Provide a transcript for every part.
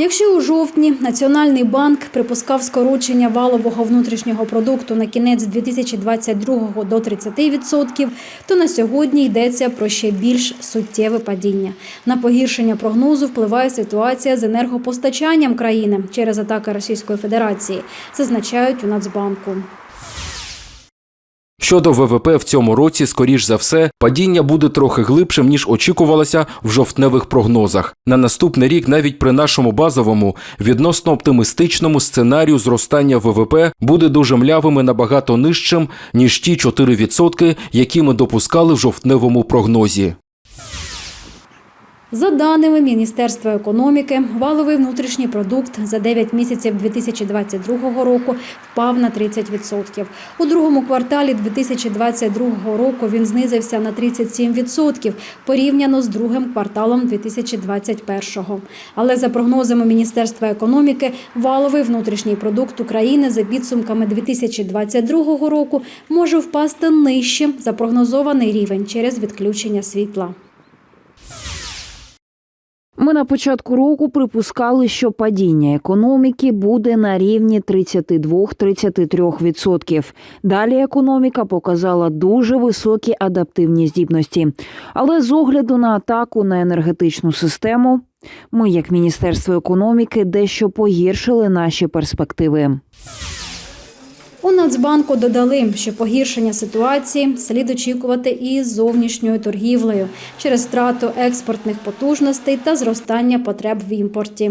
Якщо у жовтні Національний банк припускав скорочення валового внутрішнього продукту на кінець 2022 до 30%, то на сьогодні йдеться про ще більш суттєве падіння. На погіршення прогнозу впливає ситуація з енергопостачанням країни через атаки Російської Федерації, зазначають у Нацбанку. Щодо ВВП в цьому році, скоріш за все, падіння буде трохи глибшим ніж очікувалося в жовтневих прогнозах. На наступний рік, навіть при нашому базовому відносно оптимістичному сценарію зростання ВВП буде дуже млявим і набагато нижчим ніж ті 4%, які ми допускали в жовтневому прогнозі. За даними Міністерства економіки, валовий внутрішній продукт за 9 місяців 2022 року впав на 30%. У другому кварталі 2022 року він знизився на 37% порівняно з другим кварталом 2021-го. Але за прогнозами Міністерства економіки, валовий внутрішній продукт України за підсумками 2022 року може впасти нижче за прогнозований рівень через відключення світла. Ми на початку року припускали, що падіння економіки буде на рівні 32-33%. Далі економіка показала дуже високі адаптивні здібності. Але з огляду на атаку на енергетичну систему, ми, як Міністерство економіки, дещо погіршили наші перспективи. У Нацбанку додали, що погіршення ситуації слід очікувати і з зовнішньою торгівлею через втрату експортних потужностей та зростання потреб в імпорті.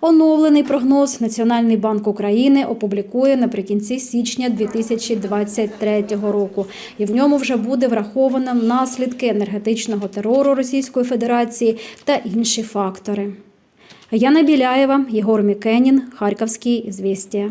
Оновлений прогноз Національний банк України опублікує наприкінці січня 2023 року, і в ньому вже буде враховано наслідки енергетичного терору Російської Федерації та інші фактори. Яна Біляєва, Єгор Мікенін, Харківські звістя.